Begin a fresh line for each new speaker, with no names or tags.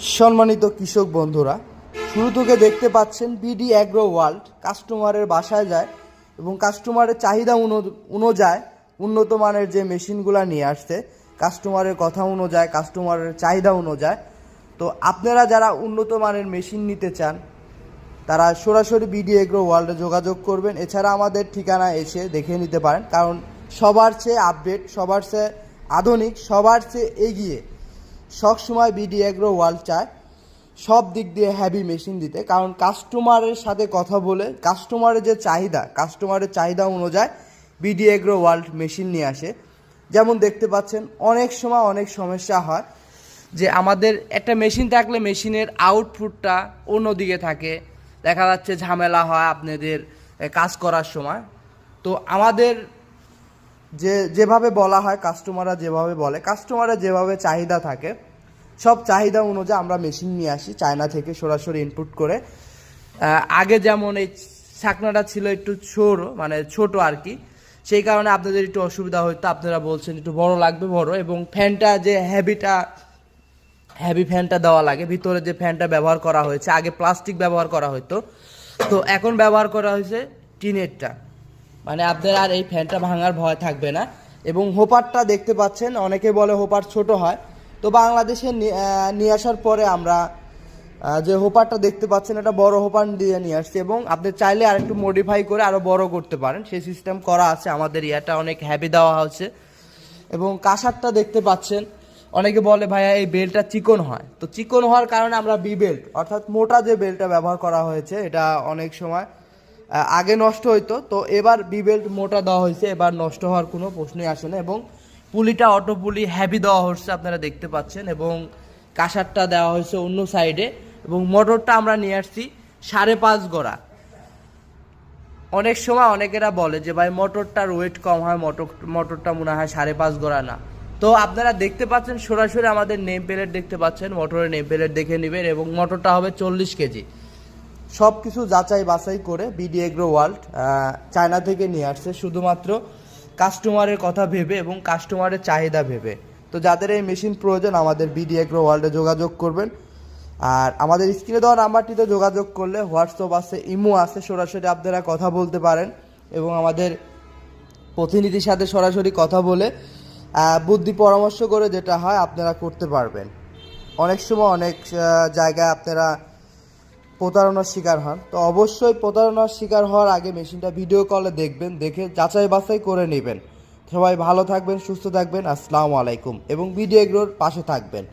সম্মানিত কৃষক বন্ধুরা, শুরু থেকে দেখতে পাচ্ছেন বিডি অ্যাগ্রো ওয়ার্ল্ড কাস্টমারের বাসায় যায় এবং কাস্টমারের চাহিদা অনু- অনুযায়ী উন্নত মানের যে মেশিনগুলো নিয়ে আসছে কাস্টমারের কথা অনুযায়ী কাস্টমারের চাহিদা অনুযায়ী। তো আপনারা যারা উন্নত মানের মেশিন নিতে চান, তারা সরাসরি বিডি এগ্রো ওয়ার্ল্ডে যোগাযোগ করবেন। এছাড়া আমাদের ঠিকানা এসে দেখে নিতে পারেন, কারণ সবার চেয়ে আপডেট সবার চেয়ে আধুনিক, সবার চেয়ে এগিয়ে সবসময় বিডি এগ্রো ওয়ার্ল্ড চায়, সব দিক দিয়ে হ্যাভি মেশিন দিতে। কারণ কাস্টমারের সাথে কথা বলে কাস্টমারের যে চাহিদা কাস্টমারের চাহিদা অনুযায়ী বিডি এগ্রো ওয়ার্ল্ড মেশিন নিয়ে আসে। যেমন দেখতে পাচ্ছেন, অনেক সময় অনেক সমস্যা হয় যে আমাদের একটা মেশিন থাকলে মেশিনের আউটপুটটা অন্যদিকে থাকে। দেখা যাচ্ছে ঝামেলা হয় আপনাদের কাজ করার সময়। তো আমাদের যে, যেভাবে বলা হয় কাস্টমাররা যেভাবে বলে কাস্টমাররা যেভাবে চাহিদা থাকে, সব চাহিদা অনুযায়ী আমরা মেশিন নিয়ে আসি চায়না থেকে সরাসরি ইনপুট করে। আগে যেমন এই ছাকনাটা ছিল একটু ছোট মানে ছোট আর কি, সেই কারণে আপনাদের একটু অসুবিধা হতো আপনারা বলছেন, একটু বড় লাগবে, বড়, এবং ফ্যানটা যে হ্যাভিটা হ্যাভি ফ্যানটা দেওয়া লাগে, ভিতরে যে ফ্যানটা ব্যবহার করা হয়েছে, আগে প্লাস্টিক ব্যবহার করা হতো তো এখন ব্যবহার করা হয়েছে টিনেরটা মানে আপনার আর এই ফ্যানটা ভাঙার ভয় থাকবে না। এবং হোপারটা দেখতে পাচ্ছেন, অনেকে বলে হোপার ছোট হয়। তো বাংলাদেশে নিয়ে আসার পরে আমরা যে হোপারটা দেখতে পাচ্ছেন এটা বড় হোপার দিয়ে নিয়ে আসছি এবং আপনি চাইলে আর একটু মডিফাই করে আরও বড় করতে পারেন। সেই সিস্টেম করা আছে আমাদের ইয়াটা, অনেক হ্যাপি দেওয়া হচ্ছে এবং কাঁসারটা দেখতে পাচ্ছেন, অনেকে বলে ভাইয়া এই বেল্টটা চিকন হয়। তো চিকন হওয়ার কারণে আমরা বি বেল্ট অর্থাৎ মোটা যে বেল্টটা ব্যবহার করা হয়েছে, এটা অনেক সময় আগে নষ্ট হইতো। তো এবার বি বেল্ট মোটা দেওয়া হয়েছে, এবার নষ্ট হওয়ার কোনো প্রশ্নই আসে না এবং পুলিটা অটো পুলি হ্যাভি দেওয়া হচ্ছে আপনারা দেখতে পাচ্ছেন এবং কাঁসারটা দেওয়া হয়েছে অন্য সাইডে এবং মোটরটা আমরা নিয়ে আসছি সাড়ে পাঁচ গড়া। অনেক সময় অনেকেরা বলে যে ভাই মোটরটার ওয়েট কম হয়, মোটর, মোটরটা মনে হয় সাড়ে পাঁচ গোড়া না। তো আপনারা দেখতে পাচ্ছেন সরাসরি আমাদের নেম প্লেট দেখতে পাচ্ছেন, মোটরের নেম প্লেট দেখে নেবেন এবং মোটরটা হবে চল্লিশ কেজি। সব কিছু যাচাই বাছাই করে বিডি এগ্রো ওয়ার্ল্ড চায়না থেকে নিয়ে আসছে শুধুমাত্র কাস্টমারের কথা ভেবে এবং কাস্টমারের চাহিদা ভেবে। তো যাদের এই মেশিন প্রয়োজন, আমাদের বিডি এগ্রো ওয়ার্ল্ডে যোগাযোগ করবেন। আর আমাদের স্ক্রিনে দেওয়া নাম্বারটিতে যোগাযোগ করলে হোয়াটসঅ্যাপ আছে, ইমো আছে, সরাসরি আপনারা কথা বলতে পারেন এবং আমাদের প্রতিনিধির সাথে সরাসরি কথা বলে বুদ্ধি পরামর্শ করে যেটা হয় আপনারা করতে পারবেন। অনেক সময় অনেক জায়গায় আপনারা প্রতারণার শিকার হন। তো অবশ্যই প্রতারণার শিকার হওয়ার আগে মেশিনটা ভিডিও কলে দেখবেন, দেখে যাচাই বাছাই করে নেবেন। সবাই ভালো থাকবেন, সুস্থ থাকবেন। আসসালামু আলাইকুম। এবং ভিডিও এগুলোর পাশে থাকবেন।